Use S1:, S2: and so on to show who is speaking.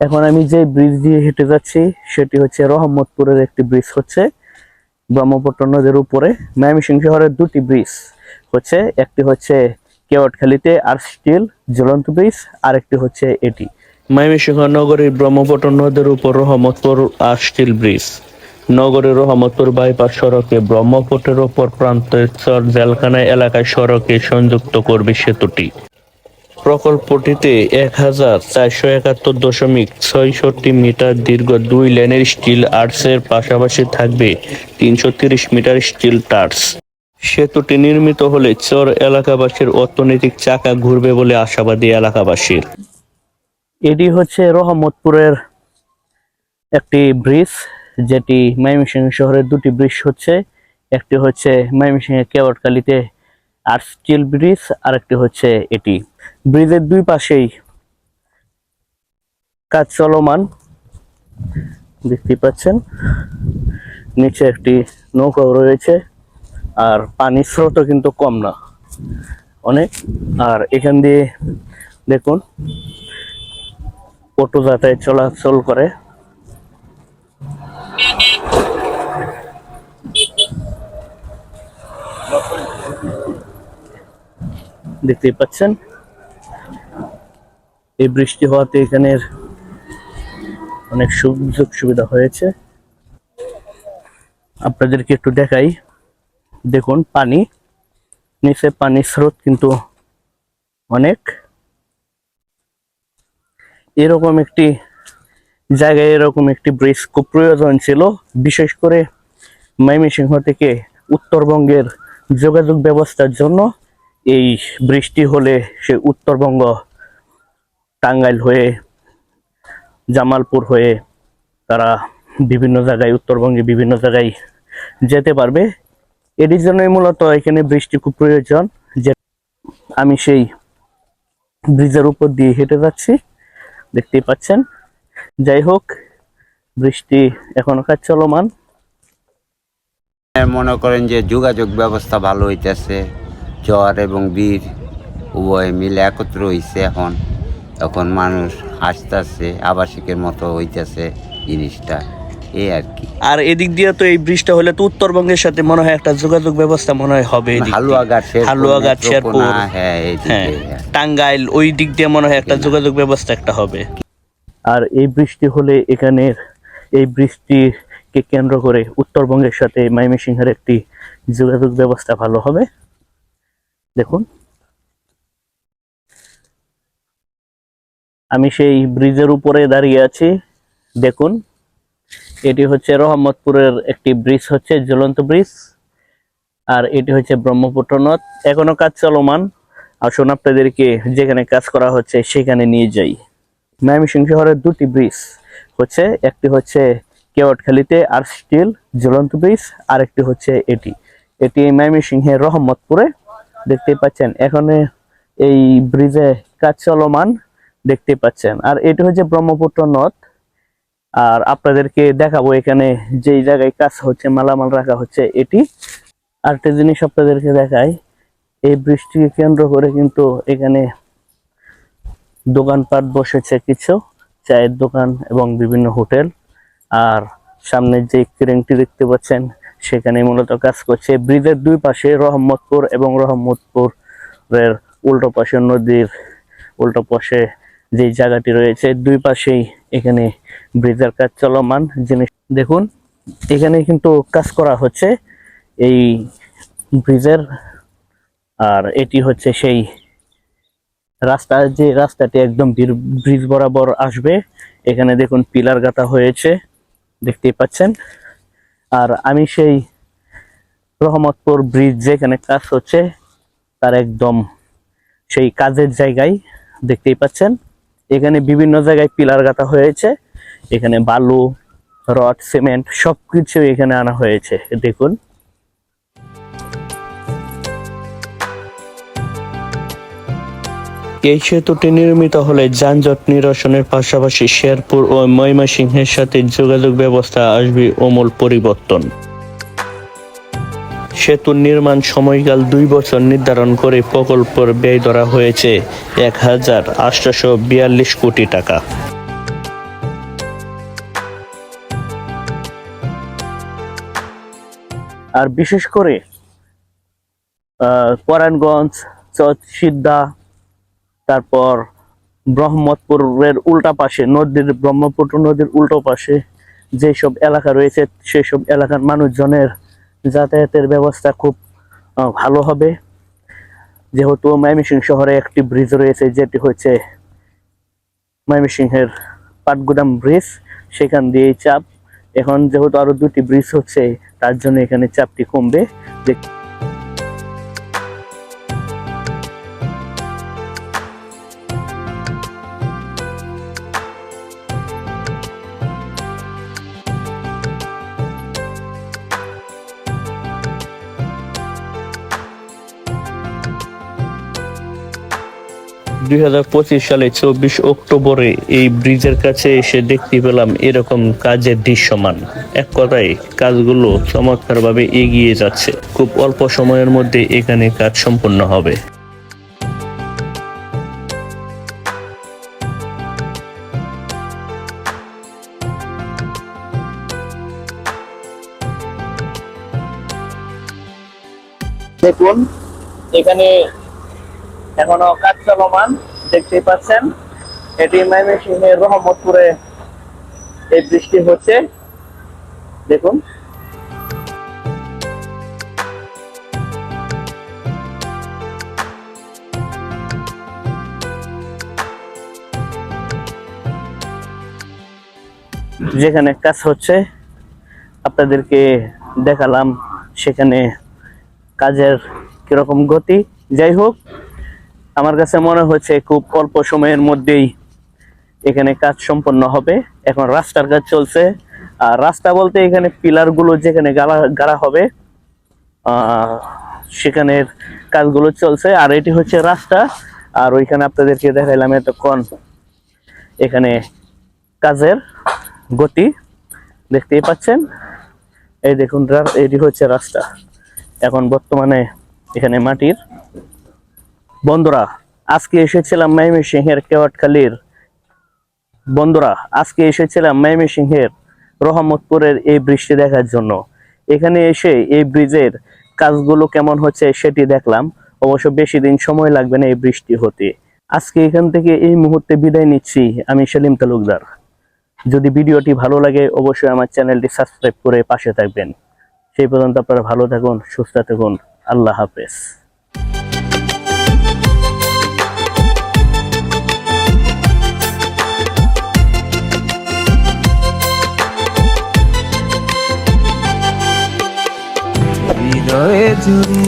S1: এখন আমি যে ব্রিজ দিয়ে হেঁটে যাচ্ছি, সেটি হচ্ছে রহমতপুরের একটি ব্রিজ হচ্ছে। ব্রহ্মপুত্র নদীর উপরে ময়মনসিংহ শহরের দুটি ব্রিজ হচ্ছে। একটি হচ্ছে কেওয়াটখালীতে আর স্টিল জ্বলন্ত ব্রিজ আর একটি হচ্ছে এটি। ময়মনসিংহ নগরীর ব্রহ্মপুত্র নদীর উপর রহমতপুর আর স্টিল ব্রিজ নগরের রহমতপুর বাইপাস সড়কে ব্রহ্মপুত্রের উপর প্রান্তের চর জেলখানা এলাকায় সড়কে সংযুক্ত করবে সেতুটি। প্রকল্পটিতে এক হাজার চারশো একাত্তর দশমিক ছয়ষট্টি মিটার দীর্ঘ দুই লেনের স্টিল আর্টসের পাশাপাশি থাকবে তিনশো তিরিশ মিটার স্টিল টার্স সেতুটি নির্মিত হলে চর এলাকাবাসীর অর্থনৈতিক চাকা ঘুরবে বলে আশাবাদী এলাকাবাসীর এটি হচ্ছে রহমতপুরের একটি ব্রিজ, যেটি ময়মনসিংহ শহরের দুটি ব্রিজ হচ্ছে। একটি হচ্ছে ময়মনসিংহের কেওয়াটকালিতে আর স্টিল ব্রিজ আর একটি হচ্ছে এটি। ব্রিজের দুই পাশেই কাজ চলমান। দেখতে পাচ্ছেন, নিচে একটি নৌকাও রয়েছে, আর পানির স্রোতও কিন্তু কম না, অনেক। আর এখান দিয়ে দেখুন, অটো যাতায়াত চলাচল করে। দেখতেই পাচ্ছেন এই বৃষ্টি হওয়াতে এখানের অনেক সুযোগ সুবিধা হয়েছে। আপনাদেরকে একটু দেখাই। দেখুন, পানি। নিচে পানির স্রোত কিন্তু অনেক। এরকম একটি জায়গায় এরকম একটি ব্রিজ খুব প্রয়োজন ছিল। বিশেষ করে ময়মনসিংহ থেকে উত্তরবঙ্গের যোগাযোগ ব্যবস্থার জন্য এই বৃষ্টি হলে সে উত্তরবঙ্গ টাঙ্গাইল হয়ে, জামালপুর হয়ে তারা বিভিন্ন জায়গায়, উত্তরবঙ্গে বিভিন্ন জায়গায় যেতে পারবে। এটির জন্যই মূলত এখানে বৃষ্টি খুব প্রয়োজন। যে আমি সেই ব্রিজের উপর দিয়ে হেঁটে যাচ্ছি, দেখতেই পাচ্ছেন। যাই হোক, বৃষ্টি এখনও কাজ চলমান।
S2: মনে করেন যে যোগাযোগ ব্যবস্থা ভালো হইতেছে চর এবং বীর উভয় মিলে একত্র হইছে এখন। এখন মানুষ হাসতেছে আবাসিকের মতো হইতেছে জিনিসটা। এই আর কি।
S1: আর এদিক দিয়ে তো এই ব্রিজটা হলে তো উত্তরবঙ্গের সাথে মনে হয় একটা যোগাযোগ ব্যবস্থা মনে হয় হবে।
S2: হালুয়াঘাট
S1: হালুয়াঘাট শেরপুর
S2: হ্যাঁ।
S1: টাঙ্গাইল ওই দিক দিয়ে মনে হয় একটা যোগাযোগ ব্যবস্থা একটা হবে। আর এই বৃষ্টি হলে এখানের এই বৃষ্টিকে কেন্দ্র করে উত্তরবঙ্গের সাথে ময়মনসিংহের একটি যোগাযোগ ব্যবস্থা ভালো হবে। দেখুন। আমি সেই ব্রিজের উপরে দাঁড়িয়ে আছি। দেখুন, এটি হচ্ছে রহমতপুরের একটি ব্রিজ হচ্ছে জ্বলন্ত ব্রিজ, আর এটি হচ্ছে ব্রহ্মপুত্র নদ। এখনও কাজ চলমান। আসুন আপনাদেরকে যেখানে কাজ করা হচ্ছে সেখানে নিয়ে যাই। ময়মনসিংহ শহরের দুটি ব্রিজ হচ্ছে, একটি হচ্ছে কেওয়াটখালীতে আর স্টিল জ্বলন্ত ব্রিজ আর একটি হচ্ছে এটি। এটি ময়মনসিংহের রহমতপুরে দেখতেই পাচ্ছেন, এখানে এই ব্রিজে কাজ চলমান। দেখতে পাচ্ছেন। আর এটা হচ্ছে ব্রহ্মপুত্র নদ। আর আপনাদেরকে দেখাবো এখানে যেই জায়গায় কাজ হচ্ছে, মালামাল রাখা হচ্ছে, এটি। আরেকটা জিনিস আপনাদেরকে দেখাই, এই বৃষ্টিকে কেন্দ্র করে কিন্তু এখানে দোকানপাট বসেছে কিছু, চায়ের দোকান এবং বিভিন্ন হোটেল। আর সামনে যে ক্রেনটি দেখতে পাচ্ছেন, সেখানে মূলত কাজ করছে ব্রিজের দুই পাশে রহমতপুর এবং রহমতপুরের উল্টো পাশে নদীর উল্টো পাশে যে জায়গাটি রয়েছে, দুই পাশেই এখানে ব্রিজের কাজ চলমান জিনিস। দেখুন, এখানে কিন্তু কাজ করা হচ্ছে এই ব্রিজের, আর এটি হচ্ছে সেই রাস্তা, যে রাস্তাটি একদম বীর- ব্রিজ বরাবর আসবে। এখানে দেখুন, পিলার গাঁথা হয়েছে, দেখতেই পাচ্ছেন। আর আমি সেই রহমতপুর ব্রিজ যেখানে কাজ হচ্ছে, তার একদম সেই কাজের জায়গায় দেখতেই পাচ্ছেন। এখানে বিভিন্ন জায়গায় পিলার গাঁথা হয়েছে। এখানে বালু, রড, সিমেন্ট সবকিছু এখানে আনা হয়েছে। দেখুন। এই সেতুটি নির্মিত হলে যানজট নিরসনের পাশাপাশি শেরপুর ও ময়মনসিংহের সাথে যোগাযোগ ব্যবস্থা আসবে অমূল পরিবর্তন। সেতুর নির্মাণ সময়কাল দুই বছর নির্ধারণ করে প্রকল্পের ব্যয় ধরা হয়েছে এক হাজার আটশো বিয়াল্লিশ কোটি টাকা। আর বিশেষ করে পরায়ণগঞ্জ সিদ্ধা তারপর ব্রহ্মপুরের উল্টা পাশে, নদীর, ব্রহ্মপুত্র নদীর উল্টো পাশে যেসব এলাকা রয়েছে, সেসব এলাকার মানুষজনের যাতায়াতের ব্যবস্থা খুব ভালো হবে। যেহেতু ময়মিসিং শহরে একটি ব্রিজ রয়েছে, যেটি হচ্ছে ময়মিসিংহের পাটগুদাম ব্রিজ সেখান দিয়ে চাপ। এখন যেহেতু আরও দুটি ব্রিজ হচ্ছে, তার জন্য এখানে চাপটি কমবে। যে দুই হাজার পঁচিশ সালে চব্বিশ অক্টোবরে এই ব্রিজের কাছে এসে দেখতে পেলাম এরকম কাজের দৃশ্যমান। এক কথায়, কাজগুলো চমৎকারভাবে এগিয়ে যাচ্ছে। খুব অল্প সময়ের মধ্যে এখানে কাজ সম্পন্ন হবে। দেখুন, এখানে এখনও কাজ চলমান, দেখতেই পাচ্ছেন। এটি ময়মনসিংহের রহমতপুরে এই বৃষ্টি হচ্ছে। দেখুন। যেখানে কাজ হচ্ছে, আপনাদেরকে দেখালাম সেখানে কাজের কীরকম গতি। যাই হোক আমার কাছে মনে হচ্ছে খুব অল্প সময়ের মধ্যেই এখানে কাজ সম্পন্ন হবে। এখন রাস্তার কাজ চলছে। আর রাস্তা বলতে এখানে পিলারগুলো যেখানে গাড়া গাড়া হবে সেখানের কাজগুলো চলছে। আর এটি হচ্ছে রাস্তা। আর ওইখানে আপনাদেরকে দেখাইলাম এতক্ষণ এখানে কাজের গতি। দেখতেই পাচ্ছেন? এই দেখুন, এটি হচ্ছে রাস্তা। এখন বর্তমানে এখানে মাটির বন্ধুরা, আজকে এসেছিলাম ময়মনসিংহের কেওয়াটখালীর। বন্ধুরা, আজকে এসেছিলাম ময়মনসিংহের রহমতপুরের এই বৃষ্টি দেখার জন্য। এখানে এসে এই ব্রিজের কাজগুলো কেমন হচ্ছে সেটি দেখলাম। অবশ্য বেশি দিন সময় লাগবে না এই বৃষ্টি হতে। আজকে এখান থেকে এই মুহূর্তে বিদায় নিচ্ছি। আমি সেলিম তালুকদার। যদি ভিডিওটি ভালো লাগে, অবশ্যই আমার চ্যানেলটি সাবস্ক্রাইব করে পাশে থাকবেন। সেই পর্যন্ত আপনারা ভালো থাকুন, সুস্থ থাকুন। আল্লাহ হাফেজ।
S3: হৃদয়ে জুড়ি